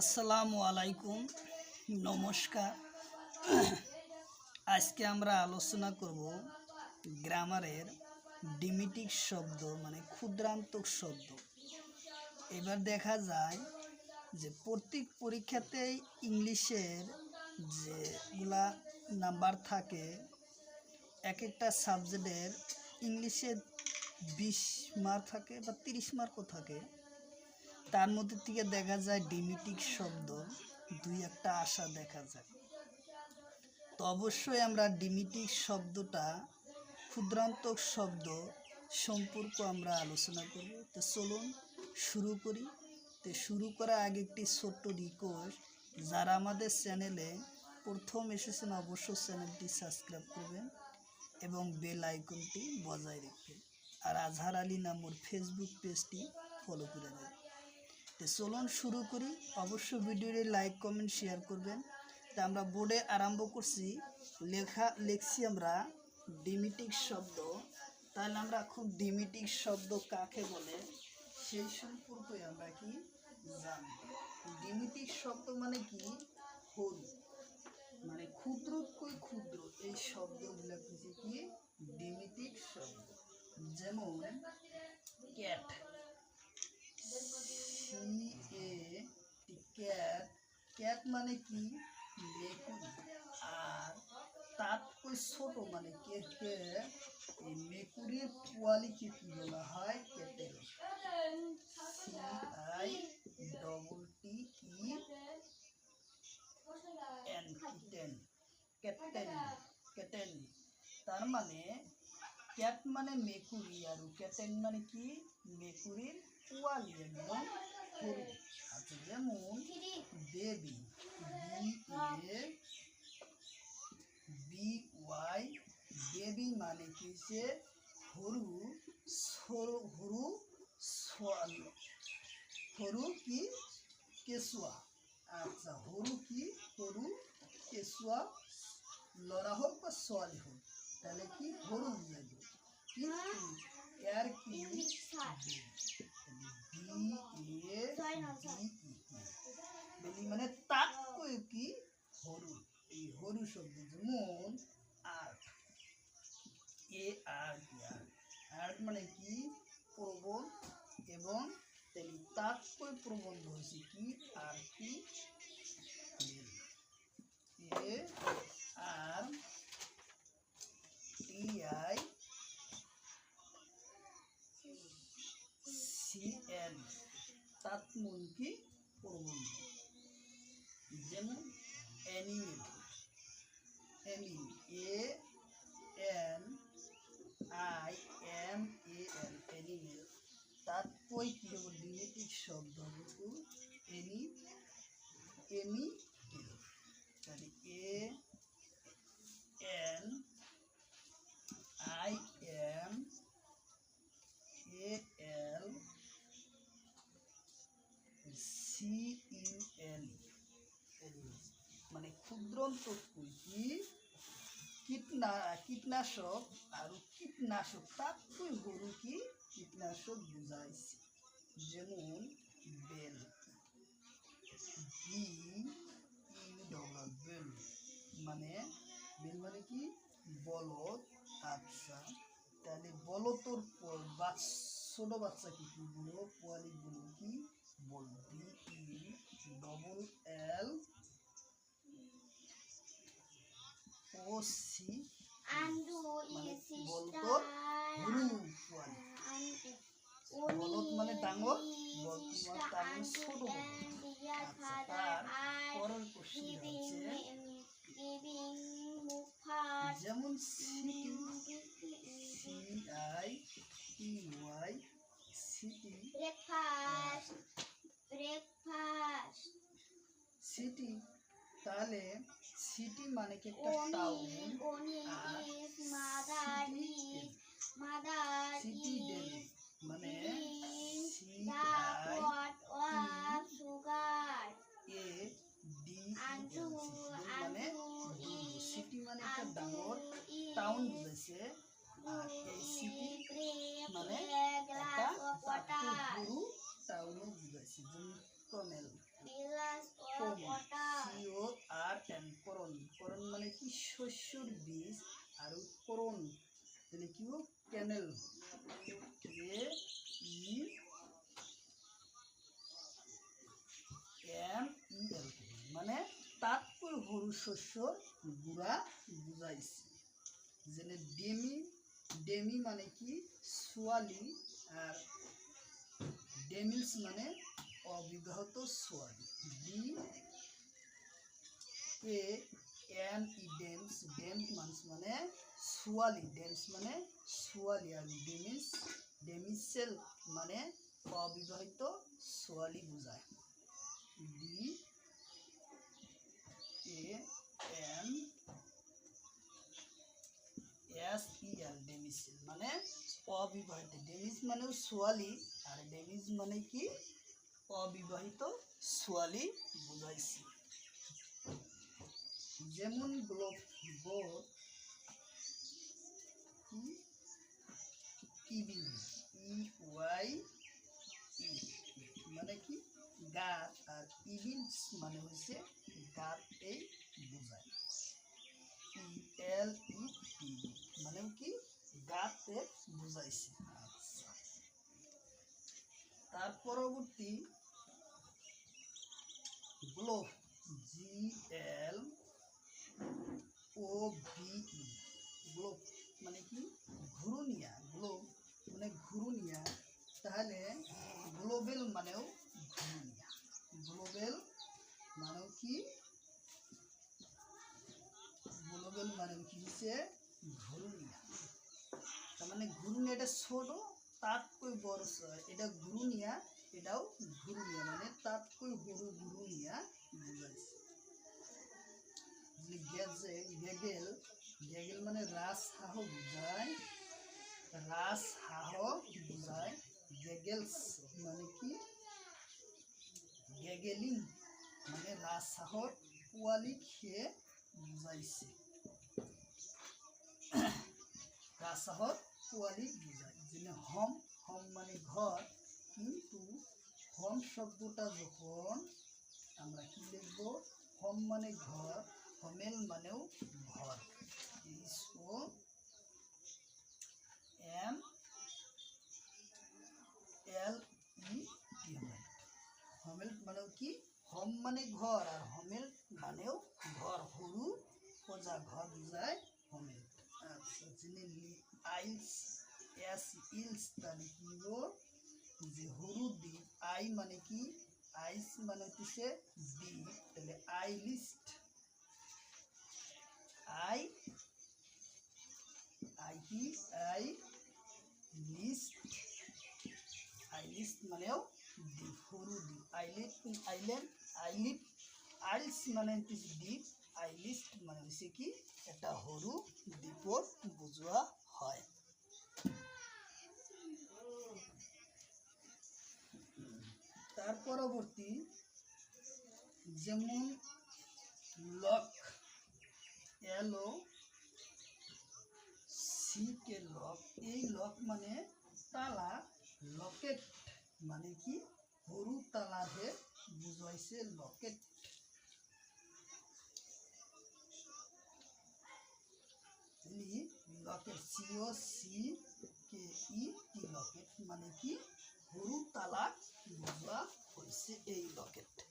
আসসালামু আলাইকুম। নমস্কার। আজকে আমরা আলোচনা করব গ্রামারের ডিমিটিক শব্দ মানে ক্ষুদ্রান্তক শব্দ। এবার দেখা যায় যে প্রত্যেক পরীক্ষাতেই ইংলিশের যেগুলা নাম্বার থাকে এক একটা সাবজেক্টের ইংলিশে বিশ মার্ক থাকে বা তিরিশ মার্কও থাকে। তার মধ্যে থেকে দেখা যায় ডিমিটিক শব্দ, দুই একটা আশা দেখা যায়। তো অবশ্যই আমরা ডিমিটিক শব্দটা ক্ষুদ্রান্তক শব্দ সম্পর্ক আমরা আলোচনা করব। তো চলুন শুরু করি। তো শুরু করার আগে একটি ছোট্ট রিকোয়েস্ট যারা আমাদের চ্যানেলে প্রথম এসেছেন অবশ্যই চ্যানেলটি সাবস্ক্রাইব করবেন এবং বেল আইকনটি বজায় রাখবেন। আর আজহার আলী নামর ফেসবুক পেজটি ফলো করে দেবেন চলুন শুরু করি। অবশ্যই ভিডিওটি লাইক কমেন্ট শেয়ার করবেন। তা আমরা বোর্ডে আরম্ভ করছি। লেখা, লিখছি আমরা ডিমিটিক শব্দ। তাহলে আমরা খুব ডিমিটিক শব্দ কাকে বলে? সেই সম্পর্কে আমরা কি জানি ডিমিটিক শব্দ মানে কি? হল মানে ক্ষুদ্র কই ক্ষুদ্র? এই শব্দগুলো কিছু কি? ডিমিটিক শব্দ। যেমন cat C A cat cat মানে কি? মেকুরি আর তার কই ছোট মানে কে কে এই মেকুরির পোয়ালিকে কি বলা হয় cattle C I double T E N kitten kitten kitten. তার মানে ক্যাট মানে মেকুরি, আর ক্যাটেন মানে কি? মেকুরির পোয়ালি একদম যেমন baby B A B Y baby মানে হরু সরু হরু হরু কি কেসুয়া আচ্ছা হরু কি হরু কেসুয়া লড়া হোক বা সোয়ালি হোক তাহলে কি হরু লাগবে কিন্তু এর কি? বি এ বেলি মানে তাক কি হরু এই হরু শব্দ যেমন আর্ট এ আর কি আর্ট মানে কি প্রবল এবং তাক প্রবন্ধ হয়েছে কি আর কি A R T I C N কি প্রবন্ধ যেমন animal anim A N I M A N animal তাৎপয় কি হবে ডিনেটিভ শব্দ হবে এনি তাহলে A N I C U L মানে কি কীটনা, কীটনাশক আর কীটনাশক তাৎপই গরু কি? কীটনাশক বুঝাইছে। যেমন বেল ই বেল মানে বেল মানে কি? বলদ আচ্ছা তাহলে বলতর ছোট বাচ্চা কি কি বলব? পোয়ালি বলব কি? বলবি ডবল এল ও সি মানে মানে ডাঙর বলদ মানে ডাঙর ছোট আচ্ছা তার পরের কোশ্চেন হচ্ছে যেমন C I T Y city breakfast breakfast city তাহলে সিটি মানে কি একটা টাউন আর সিটি ডেলি মানে C the I pot of sugar A D Andu, মানে Andu সিটি মানে কি? শস্যর বীজ আর কি ক্যানেল। মানে গুড়া বুজাইছে যেনে ডেমি ডেমি মানে কি? ছোৱালী আর ডেমিলস মানে অবিবাহিত সোয়ালি ডি এ এন ই ডেন্স ডেন্স মানস মানে সোয়ালি ডেন্স মানে সোয়ালি আর ডেমিস, ডেমিসেল মানে অবিবাহিত সোয়ালি বোঝায়। D A N S E L damsel মানে অবিবাহিত। ডেমিস মানে সোয়ালি আর ডেমিস মানে কি? অবিবাহিত সোয়ালি বোঝাইছি। যেমন বোর্ড ইবি ই ওয়াই ই মানে কি? গাছ আর ইভিন্স মানে হচ্ছে গাছ এই বোঝায়। ই এল ই টি মানে কি? গাতে বুঝাইছে। আচ্ছা। তার পরবর্তী glove G L O V E glove মানে কি? ঘুরুনিয়া। গ্লোভ মানে ঘুরুনিয়া। তাহলে গ্লোবেল মানেও ঘুরুনিয়া। গ্লোবেল মানেও কি? গ্লোবেল মানে কি হচ্ছে? ঘুরুনিয়া। তার মানে ঘুরুনিয়া এটা ছোট তাৎকই বড় এটা ঘুরুনিয়া, এটাও ঘুরুনিয়া। মানে তাৎকই বড় ঘুরুনিয়া। বুঝাইছে যে গেজে গেগেল গেগেল মানে রাস হাহ বুঝায় রাস হাহ বুঝায় গেগেলস মানে কি? গেগেলিং মানে রাস হাহর পোয়ালি খেয়ে বুঝাইছে। রাসাহর পোয়ালি বুঝায়, যেনে হম হম মানে ঘর, কিন্তু হম শব্দটা যখন আমরা কি লিখব হম মানে ঘর, হমেল মানেও ঘর। এইচ ও এম এল ই হমেল মানেও কি? হম মানে ঘর, আর হমেল মানেও ঘর। হরু পজা ঘর বুঝায় হমেল। আচ্ছা যিনি আইলস, এস, ইলস তাহলে কি যে হরু দ্বীপ আই মানে কি? আইস মানে হচ্ছে দ্বীপ তাহলে আই লিস্ট, আই আই কি আই লিস্ট আইলিস্ট মানেও দ্বীপ সৰু দ্বীপ আইলেট আইলেণ্ড আইলিট আইলছ মানে হৈছে দ্বীপ আইলিস্ট মানে হৈছে কি? এটা সৰু দ্বীপত বুজোৱা হয়। তার পরবর্তী যেমন লক এলো সিকে লক এই লক মানে তালা লকেট মানে কি? সৰু তালাহে বুজাইছে locket locket C O' C K E T locket মানে কি? সৰু তালাক বুজোৱা হয়েছে এই লকেট।